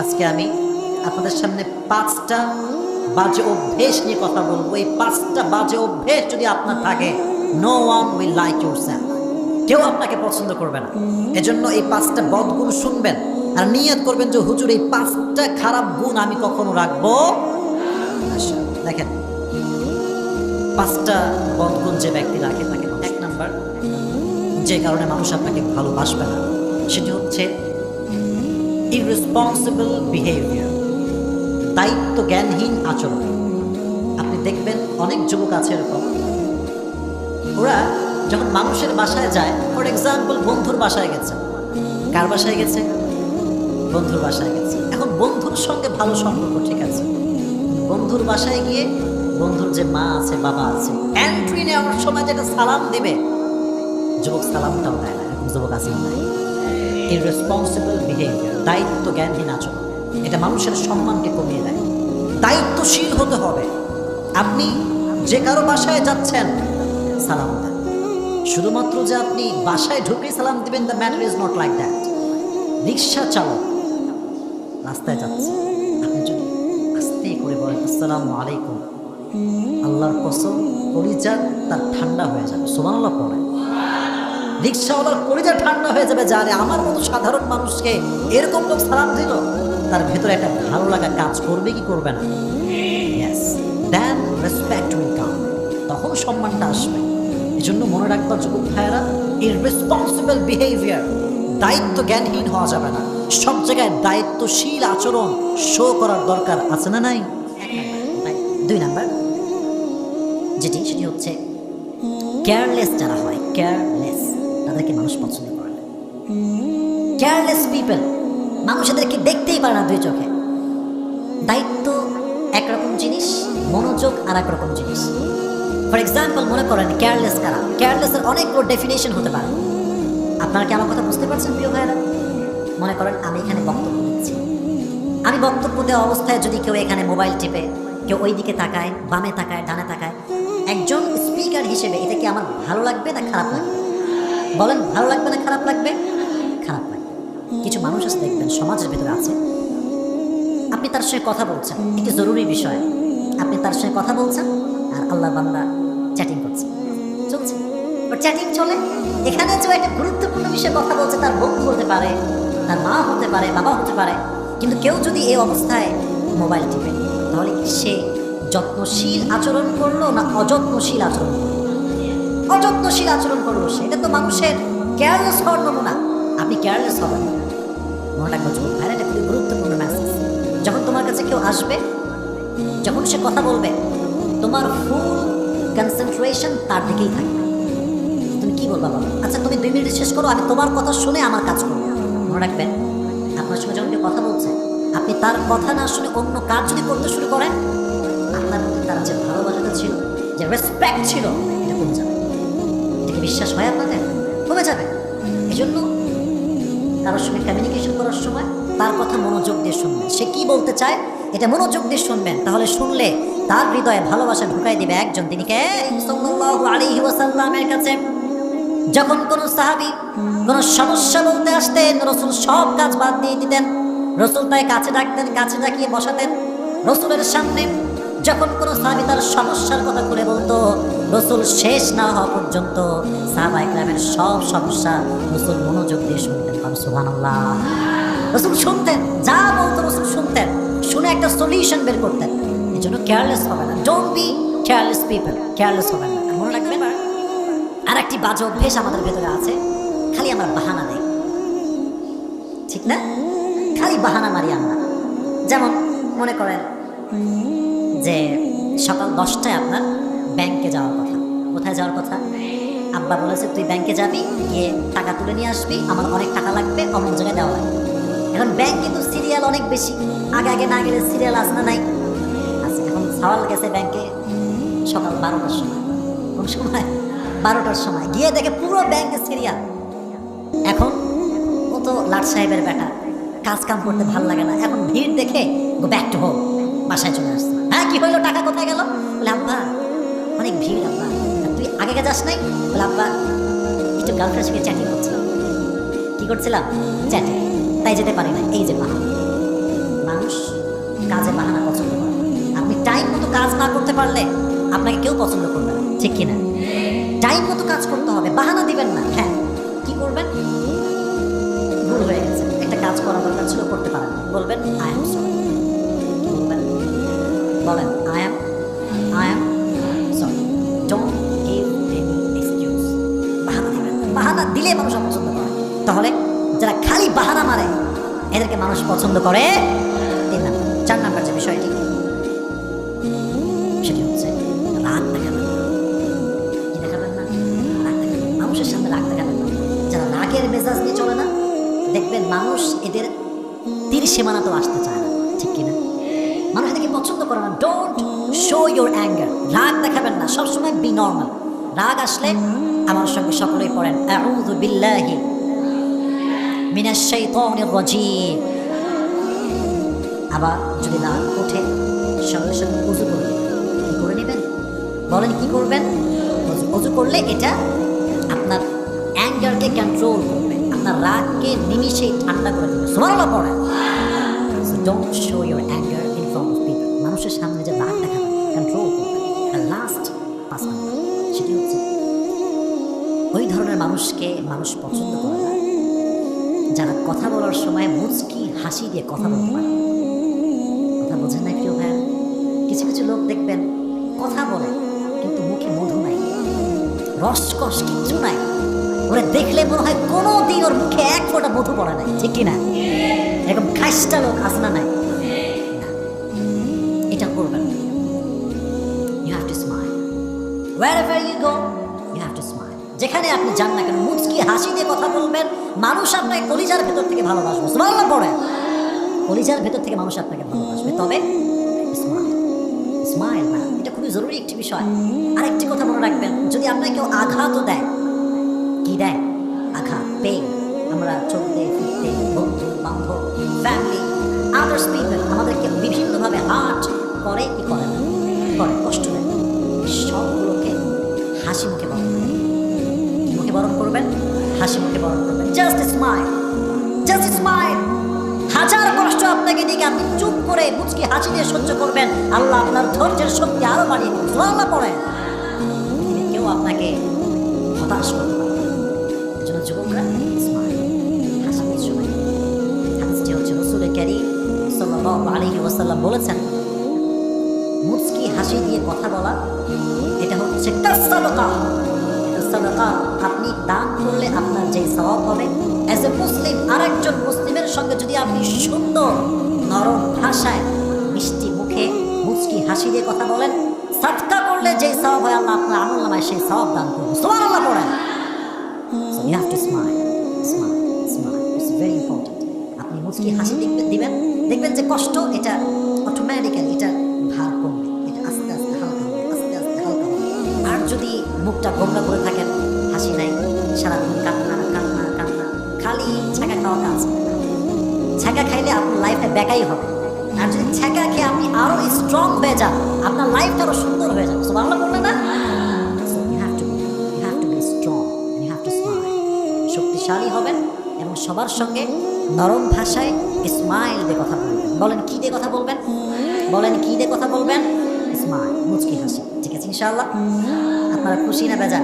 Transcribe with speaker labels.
Speaker 1: আজকে আমি আপনাদের সামনে পাঁচটা বাজে অভ্যেস নিয়ে কথা বলব। এই পাঁচটা বাজে অভ্যেস যদি আপনার থাকে no one will like yourself কেউ আপনাকে পছন্দ করবে না। এজন্য এই পাঁচটা বদগুণ শুনবেন আর নিয়ত করবেন যে, হুজুর, এই পাঁচটা খারাপ গুণ আমি কখনো রাখব দেখেন, পাঁচটা বদগুণ যে ব্যক্তি রাখে তাকে এক নাম্বার, যে কারণে মানুষ আপনাকে ভালোবাসবে না, সেটি হচ্ছে ইররেসপন্সিবল বিহেভিয়ার দায়িত্ব জ্ঞানহীন আচরণ। আপনি দেখবেন অনেক যুবক আছে এরকম। ওরা যখন মানুষের বাসায় যায়, ফর এক্সাম্পল বন্ধুর বাসায় গেছে। কার বাসায় গেছে? বন্ধুর বাসায় গেছে। এখন বন্ধুর সঙ্গে ভালো সম্পর্ক, ঠিক আছে। বন্ধুর বাসায় গিয়ে বন্ধুর যে মা আছে, বাবা আছে এন্ট্রি নেওয়ার সময় যেটা সালাম দেবে, যুবক সালামটাও দেয় না, যুবক আছে নাই ইররেসপন্সিবল বিহেভিয়ার দায়িত্ব জ্ঞানহীন আচরণ, এটা মানুষের সম্মানকে কমিয়ে দেয়। দায়িত্বশীল হতে হবে। আপনি যে কারও বাসায় যাচ্ছেন, সালাম দেন। শুধুমাত্র যে আপনি বাসায় ঢুকে সালাম দিবেন the matter is not like that রিক্সা চালক, রাস্তায় যাচ্ছে। আপনি যদি আস্তে করে বলেন, আসসালামু আলাইকুম। আল্লাহর কসম, কলিজা তার ঠান্ডা হয়ে যাবে। সোমানাল্লাহ পড়ে রিক্সাওয়ালার কলিজা ঠান্ডা হয়ে যাবে যারে আমার মতো সাধারণ মানুষকে এরকম লোক সালাম দিল, তার ভেতরে একটা ভালো লাগা কাজ করবে কি করবে না। দেন রেসপেক্ট কাম তখন সম্মানটা আসবে। এই জন্য মনে রাখবার যুবক ভাইয়েরা ইররেসপন্সিবল বিহেভিয়ার দায়িত্ব জ্ঞানহীন হওয়া যাবে না। সব জায়গায় দায়িত্বশীল আচরণ শো করার দরকার আছে না নাই? দুই নাম্বার, যেটি, সেটি হচ্ছে কেয়ারলেস যারা হয় কেয়ারলেস তাদেরকে মানুষ পছন্দ করে না। কেয়ারলেস পিপল মানুষ এদেরকে দেখতেই পারে না দুই চোখে। দায়িত্ব একরকম জিনিস, মনোযোগ আর এক রকম জিনিস। ফর এক্সাম্পল মনে করেন কেয়ারলেস কারা? কেয়ারলেসের অনেকগুলো ডেফিনেশন হতে পারে। আপনারা কি আমার কথা বুঝতে পারছেন, প্রিয় ভাইরা মনে করেন, আমি এখানে বক্তব্য দিচ্ছি। আমি বক্তব্য দেওয়া অবস্থায় যদি কেউ এখানে মোবাইল টিপে, কেউ ওই দিকে তাকায়, বামে তাকায়, ডানে তাকায়, একজন স্পিকার হিসেবে এটা কি আমার ভালো লাগবে না খারাপ লাগবে? বলেন, ভালো লাগবে না খারাপ লাগবে? খারাপ লাগবে। কিছু মানুষ আছে, দেখবেন, সমাজের ভিতরে আছে। আপনি তার সঙ্গে কথা বলছেন একটি জরুরি বিষয়। আপনি তার সঙ্গে কথা বলছেন, আর আল্লাহ বান্দা চ্যাটিং করছে। চলছে। চ্যাটিং চলে। এখানে যে একটা গুরুত্বপূর্ণ বিষয়ে কথা বলছে, তার বন্ধু হতে পারে, তার মা হতে পারে, বাবা হতে পারে, কিন্তু কেউ যদি এই অবস্থায় মোবাইল টিপে, তাহলে সে যত্নশীল আচরণ করল না অযত্নশীল আচরণ করল? অযত্নশীল আচরণ করল সেটা তো মানুষের কেয়ারলেস হওয়ার নমুনা। আপনি কেয়ারলেস হবেন। মনে রাখব যুবক ভাইরা এটা খুবই গুরুত্বপূর্ণ মেসেজ যখন তোমার কাছে কেউ আসবে, যখন সে কথা বলবে, তোমার ফুল কনসেন্ট্রেশন তার দিকেই থাকবে। তুমি কি বলবা বাবা? আচ্ছা তুমি দুই মিনিট শেষ করো, আমি তোমার কথা শুনে আমার কাজ করব। মনে রাখবেন, আপনার সঙ্গে যখন কেউ কথা বলছে, আপনি তার কথা না শুনে অন্য কাজ যদি করতে শুরু করেন, আপনার প্রতি তার যে ভালোবাসাটা ছিল, যে রেসপেক্ট ছিল বিশ্বাস হয় আপনাদের? কমে যাবে। এই জন্য কারোর সঙ্গে কমিউনিকেশন করার সময় তার কথা মনোযোগ দিয়ে শুনবেন। সে কি বলতে চায়, এটা মনোযোগ দিয়ে শুনবেন। তাহলে শুনলে তার হৃদয়ে ভালোবাসা ঢুকাই দিবে একজন। তিনি কে? কাছে। যখন কোন সাহাবি কোন সমস্যা বলতে আসতেন, রসুল সব কাজ বাদ দিয়ে দিতেন। রসুল তাই কাছে ডাকতেন, কাছে ডাকিয়ে বসাতেন। রসুলের সামনে যখন কোন সাহাবি তার সমস্যার কথা খুলে বলতো রসুল শেষ না হওয়া পর্যন্ত সাহাবা ইকরামের সব সমস্যা রসুল মনোযোগ দিয়ে শুনতেন। সুবহানাল্লাহ। রসুল শুনতেন, যা বলতো রসুল শুনতেন, শুনে একটা সলিউশন বের করতেন। এই জন্য কেয়ারলেস হবে না। Don't be careless people careless হবে না। আর মনে রাখবেন আর একটি বাজে অভ্যেস আমাদের ভেতরে আছে। খালি আমরা বাহানা দেই। ঠিক না? খালি বাহানা মারি আমরা। যেমন মনে করেন যে সকাল দশটায় আপনার ব্যাংকে যাওয়ার কথা। কোথায় যাওয়ার কথা? আব্বা বলেছে, তুই ব্যাংকে যাবি, গিয়ে টাকা তুলে নিয়ে আসবি, আমার অনেক টাকা লাগবে, অমুক জায়গায় দেওয়া লাগবে। এখন ব্যাংক কিন্তু সিরিয়াল অনেক বেশি। আগে আগে না গেলে সিরিয়াল আস না নাই? আচ্ছা এখন সওয়াল গেছে ব্যাংকে সকাল বারোটার সময়। কোন সময়? বারোটার সময়। গিয়ে দেখে পুরো ব্যাংকে সিরিয়াল। এখন ও তো লাট সাহেবের বেটা। কাজ কাম করতে ভালো লাগে না। এখন ভিড় দেখে গো ব্যাক টু হোম, বাসায় চলে আসছে। হ্যাঁ কি হইল? টাকা কোথায় গেল? বলে, আব্বা অনেক ভিড়, আব্বা। তুই আগে যাস নাই? বলে, আব্বা, একটু গার্লফ্রেন্ড সঙ্গে চ্যাটিং করছিলাম। কী করছিলাম? চ্যাটিং তাই যেতে পারি না এই যে বাহানা। মানুষ কাজে বাহানা পছন্দ করে। আপনি টাইম মতো কাজ না করতে পারলে আপনাকে কেউ পছন্দ করবে না। ঠিক কিনা? টাইম মতো কাজ করতে হবে। বাহানা দিবেন না। হ্যাঁ। কি করবেন? ভুল হয়ে গেছে। একটা কাজ করা দরকার ছিল, করতে পারেন বলবেন আই এম সরি বলবেন বলেন। করে তাহলে যারা খালি বাহানা মারে, এদেরকে মানুষ পছন্দ করে, তিন নাম্বার। চার নাম্বার যে বিষয়টি, সেটি হচ্ছে রাগ দেখাবেন মানুষের সামনে রাগ দেখাবেন যারা রাগের মেজাজ নিয়ে চলে না, দেখবেন মানুষ এদের তীর সীমানা তো আসতে চায় না। ঠিক কিনা মানুষ এদেরকে পছন্দ করে না। ডোন্ট শো ইউর অ্যাঙ্গার রাগ দেখাবেন না। সবসময় বি নর্মাল রাগ আসলে আমার সঙ্গে সকলেই পড়েন। আউযু বিল্লাহি মিনাশ শাইতানির রাজিম আবার যদি রাগ ওঠে, সঙ্গে সঙ্গে উজু করে নেবেন। কি করে নেবেন? বলেন, কি করবেন? উজু- করলে এটা আপনার অ্যাঙ্গারকে কন্ট্রোল করবে। আপনার রাগকে নিমিশেই ঠান্ডা করে দেবে। সুমারলা পড়ে don't show your anger in front of people মানুষের সামনে যে রাগ দেখাবেন কন্ট্রোল করবেন আর লাস্ট পাঁচ সেটি হচ্ছে, ওই ধরনের মানুষকে মানুষ পছন্দ করে না। যারা কথা বলার সময় মুচকি, হাসি দিয়ে কথা বলতে পারে। কথা বোঝেন না প্রিয় ভাইয়া কিছু কিছু লোক দেখবেন কথা বলে, কিন্তু মুখে মধু নাই। রসকস কিচ্ছু নাই। ওরা দেখলে মনে হয় কোনো দিন ওর মুখে এক ফোঁটা মধু পড়ে নাই, ঠিক কিনা? এরকম খাইস্টা লোক নাই? না, এটা করবেন you have to smile wherever you go যেখানে আপনি যান না কেন, মুচকি হাসি দিয়ে কথা বলবেন, মানুষ আপনাকে কলিজার ভেতর থেকে ভালোবাসবে। সুবহানাল্লাহ পড়ে। কলিজার ভেতর থেকে মানুষ আপনাকে ভালোবাসবে। তবে স্মাইল না, এটা খুবই জরুরি একটি বিষয়। আরেকটি কথা মনে রাখবেন, যদি আপনাকে কেউ আঘাতও দেয়, কি দেয়? আঘাত পেয়ে আমরা চলতে ফিরতে বন্ধু করে মুচকি হাসি দিয়ে সহ্য করবেন। আল্লাহ আপনার ধৈর্যের শক্তি আরও বাড়িয়ে দিন আল্লাহ পড়েন। কেউ আপনাকে হতাশ করতে পারবে যুবকরা বলেছেন, মুচকি হাসি দিয়ে কথা বলা, এটা হচ্ছে কাসাদকা সাদাকা। আপনি দান করলে আপনার যে স্বভাব হবে অ্যাজ এ মুসলিম, আরেকজন মুসলিমের সঙ্গে যদি আপনি সুন্দর নরম ভাষায় মিষ্টি মুখে মুচকি হাসি দিয়ে কথা বলেন। সাদকা করলে যে স্বভাব হয় আল্লাহ, আপনার আমল নামায় সেই সব দান করবে। সুবহানাল্লাহ পড়েন। So you. আপনি মুচকি হাসি দেখবেন দিবেন। দেখবেন যে কষ্ট, এটা অটোমেটিক্যালি এটা ভার কমবে। এটা আস্তে আস্তে, হালকা আস্তে আস্তে, হালকা আর যদি মুখটা গোমরা করে থাকেন, হাসি নাই সারাদিন কান্না কান্না কান্না, খালি ছাকা খাওয়া কাজ। ছাকা খাইলে আপনার লাইফে বেকাই হবে। আর যদি ছাকা খেয়ে আপনি আরও স্ট্রং হয়ে যান, আপনার লাইফটা আরও সুন্দর হয়ে যাবে। সো বাংলা বললে না. শক্তিশালী হবেন এবং সবার সঙ্গে নরম ভাষায় স্মাইল দিয়ে কথা বলবেন। বলেন, কি দিয়ে কথা বলবেন? বলেন, কি দিয়ে কথা বলবেন? স্মাইল মুচকি হাসি। ঠিক আছে, ইনশাআল্লাহ? আপনারা খুশি না বেজা